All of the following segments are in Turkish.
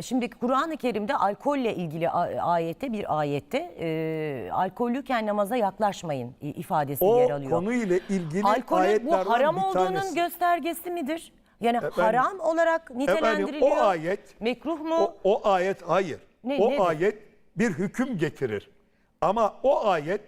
Şimdi Kur'an-ı Kerim'de alkolle ilgili ayette bir ayette e, alkollüyken namaza yaklaşmayın ifadesi O yer alıyor. konuyla ilgili Alkolün bu haram olduğunun tanesi. göstergesi midir? Yani Efendim- haram olarak nitelendiriliyor. o ayet- Mekruh mu? O, o ayet hayır. Ne- o nedir? ayet bir hüküm getirir. Ama o ayet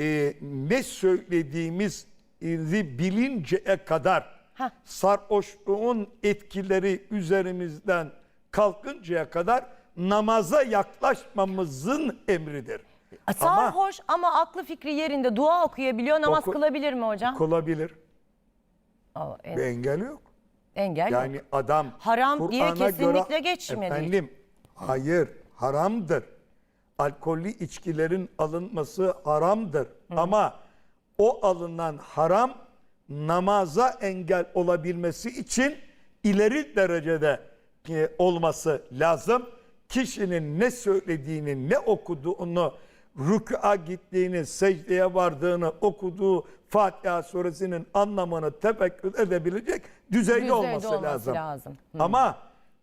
e, ne söylediğimizi bilinceye kadar Heh. sarhoşluğun etkileri üzerimizden kalkıncaya kadar namaza yaklaşmamızın emridir. Ama Sarhoş ama aklı fikri yerinde dua okuyabiliyor. Namaz Oku- kılabilir mi hocam? kılabilir. Aa, en- Bir engel yok. engel yok. Yani adam Haram diye kesinlikle geçmedi. Efendim hayır haramdır. Alkollü içkilerin alınması haramdır. Ama o alınan haram namaza engel olabilmesi için ileri derecede olması lazım. Kişinin ne söylediğini, ne okuduğunu, rükûa gittiğini, secdeye vardığını, okuduğu Fatiha suresinin anlamını tefekkür edebilecek düzeyde, Düzeyde olması, olması lazım. lazım. Ama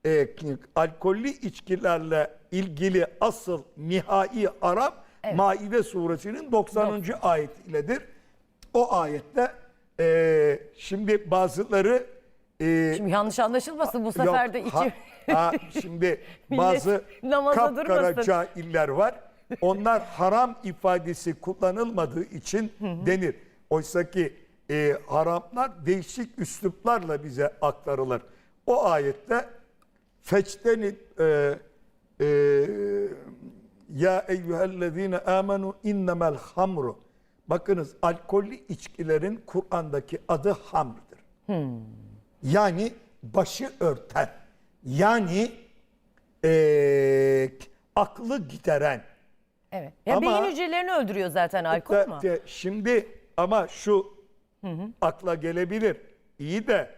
e, alkollü içkilerle ilgili asıl nihai haram Maide suresinin 90. ayet iledir. O ayette e, şimdi bazıları e, Şimdi yanlış anlaşılmasın bu sefer de içi... ha- ha, şimdi bazı namaza kapkara durmasın. cahiller var. Onlar haram ifadesi kullanılmadığı için denir. Oysa ki e, haramlar değişik üsluplarla bize aktarılır. O ayette feçteni e, e, ya eyyühellezine amenu innemel hamru. Bakınız alkollü içkilerin Kur'an'daki adı hamrdır. Yani başı örten. Yani eee, aklı gideren. Evet. Ya Ama- beyin hücrelerini öldürüyor zaten alkol mu? de- şimdi ama şu akla gelebilir. İyi de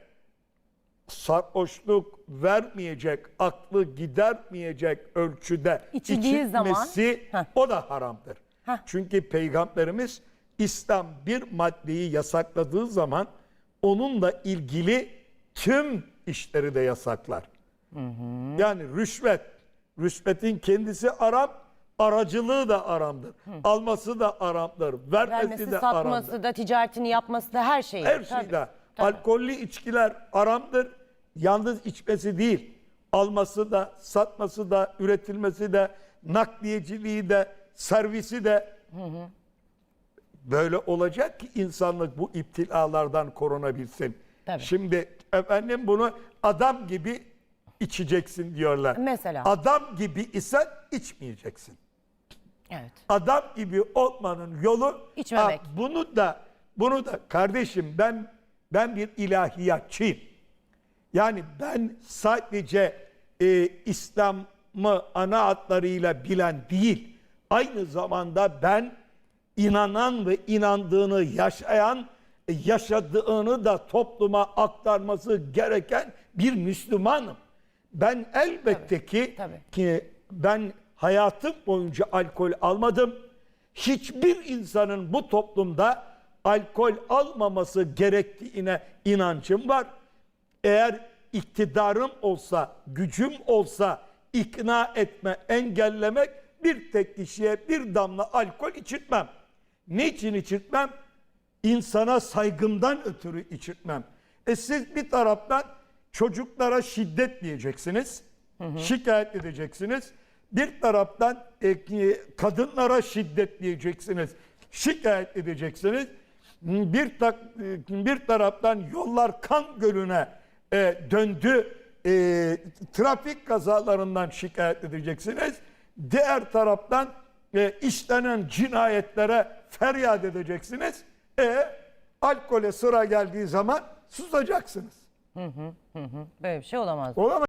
sarhoşluk vermeyecek, aklı gidermeyecek ölçüde İçildiği zaman- içilmesi Heh. o da haramdır. Heh. Çünkü peygamberimiz İslam bir maddeyi yasakladığı zaman onunla ilgili tüm işleri de yasaklar. Yani rüşvet, rüşvetin kendisi aram, aracılığı da aramdır. Alması da aramdır, vermesi, Vermesi, de satması aramdır. da, ticaretini yapması da her şey. Her şeyde. tabii. Alkollü içkiler aramdır. Yalnız içmesi değil. Alması da, satması da, üretilmesi de, nakliyeciliği de, servisi de. Böyle olacak ki insanlık bu iptilalardan korunabilsin. Tabii. Şimdi efendim bunu adam gibi içeceksin diyorlar. Mesela? Adam gibi isen içmeyeceksin Evet. adam gibi olmanın yolu İçmemek. Ha, bunu da bunu da kardeşim ben ben bir ilahiyatçıyım. Yani ben sadece e, İslam'ı ana hatlarıyla bilen değil, aynı zamanda ben inanan ve inandığını yaşayan, yaşadığını da topluma aktarması gereken bir Müslümanım. Ben elbette ki tabii. ki ben hayatım boyunca alkol almadım. Hiçbir insanın bu toplumda alkol almaması gerektiğine inancım var. Eğer iktidarım olsa, gücüm olsa ikna etme, engellemek bir tek kişiye bir damla alkol içirtmem. Niçin içirtmem? İnsana saygımdan ötürü içirtmem. E siz bir taraftan çocuklara şiddet diyeceksiniz, şikayet edeceksiniz. Bir taraftan e, kadınlara şiddet diyeceksiniz, şikayet edeceksiniz. Bir, tak, e, bir taraftan yollar kan gölüne e, döndü, e, trafik kazalarından şikayet edeceksiniz. Diğer taraftan e, işlenen cinayetlere feryat edeceksiniz. E, alkole sıra geldiği zaman susacaksınız. Böyle bir şey olamaz. Olamaz.